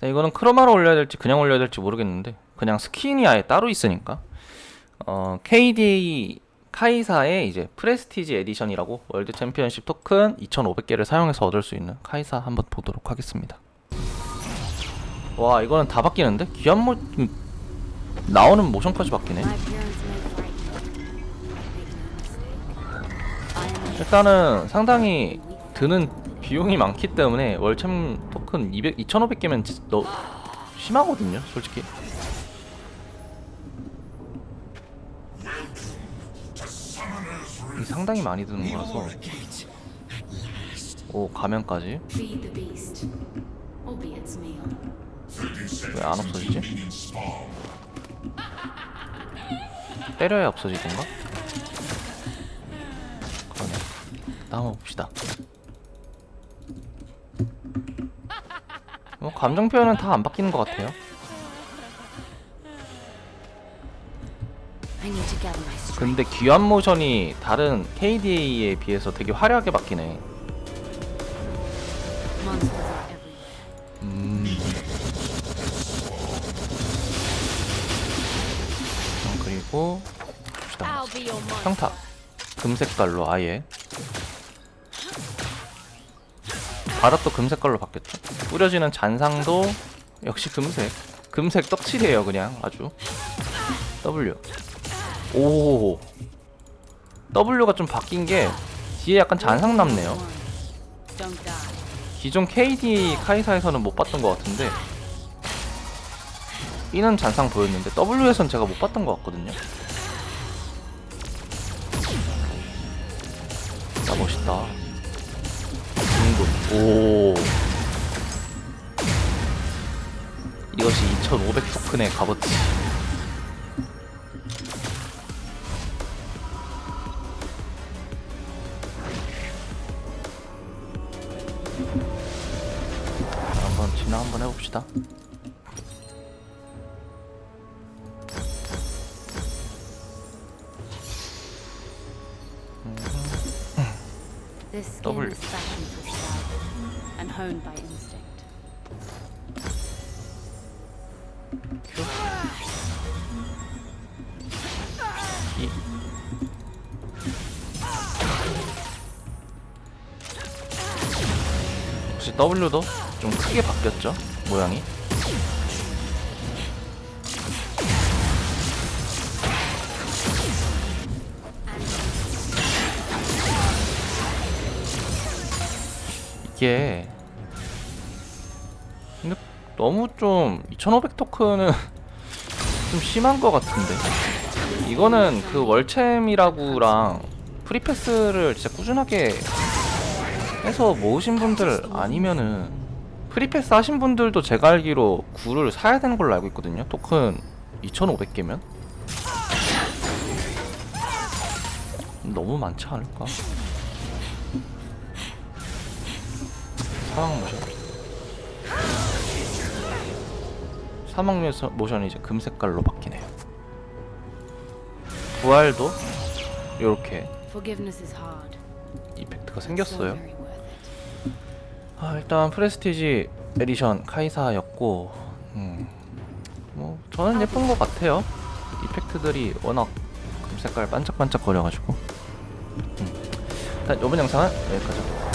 자, 이거는 크로마로 올려야 될지 그냥 올려야 될지 모르겠는데 그냥 스킨이 아예 따로 있으니까 어, KDA 카이사의 이제 프레스티지 에디션이라고 월드 챔피언십 토큰 2,500개를 사용해서 얻을 수 있는 카이사 한번 보도록 하겠습니다. 와 이거는 다 바뀌는데 귀한 모 음, 나오는 모션까지 바뀌네. 일단은 상당히 드는 비용이 많기 때문에 월챔 토큰 200, 2,500개면 너 심하거든요, 솔직히. 이 상당히 많이 드는 거라서. 오 가면까지. 왜 안 없어지지? 때려야 없어지던가? 그러네. 봅시다. 뭐 감정 표현은 다 안 바뀌는 것 같아요. I need to gather my strength. 근데 귀환 모션이 다른 KDA에 비해서 되게 화려하게 바뀌네. 음. 어, 그리고. 평타 금색깔로 아예 바닥도 금색깔로 바뀌었죠? 뿌려지는 잔상도 역시 금색. 금색 떡칠이에요 그냥 아주. W. 오 W가 좀 바뀐 게 뒤에 약간 잔상 남네요. 기존 KD 카이사에서는 못 봤던 것 같은데 B는 잔상 보였는데 W에선 제가 못 봤던 것 같거든요. 야 멋있다 오. 이것이 2500 토큰의 값어치. 자, 한번 진화 한번 해봅시다. Skin and honed by instinct. E 혹시 W도 좀 크게 바뀌었죠? 모양이 이게 근데 너무 좀 2500 토큰은 좀 심한 것 같은데. 이거는 그 월챔이라고랑 프리패스를 진짜 꾸준하게 해서 모으신 분들 아니면은 프리패스 하신 분들도 제가 알기로 구를 사야 되는 걸로 알고 있거든요. 토큰 2500개면. 너무 많지 않을까 사망 모션 모션- 모션이 이제 금색깔로 바뀌네요 부활도 이렇게. 이펙트가 생겼어요. 아, 일단 프레스티지 에디션 카이사였고 음, 뭐 저는 예쁜 것 같아요 이펙트들이 워낙 금색깔 반짝반짝 거려가지고 음. 일단 이번 영상은 여기까지 하도록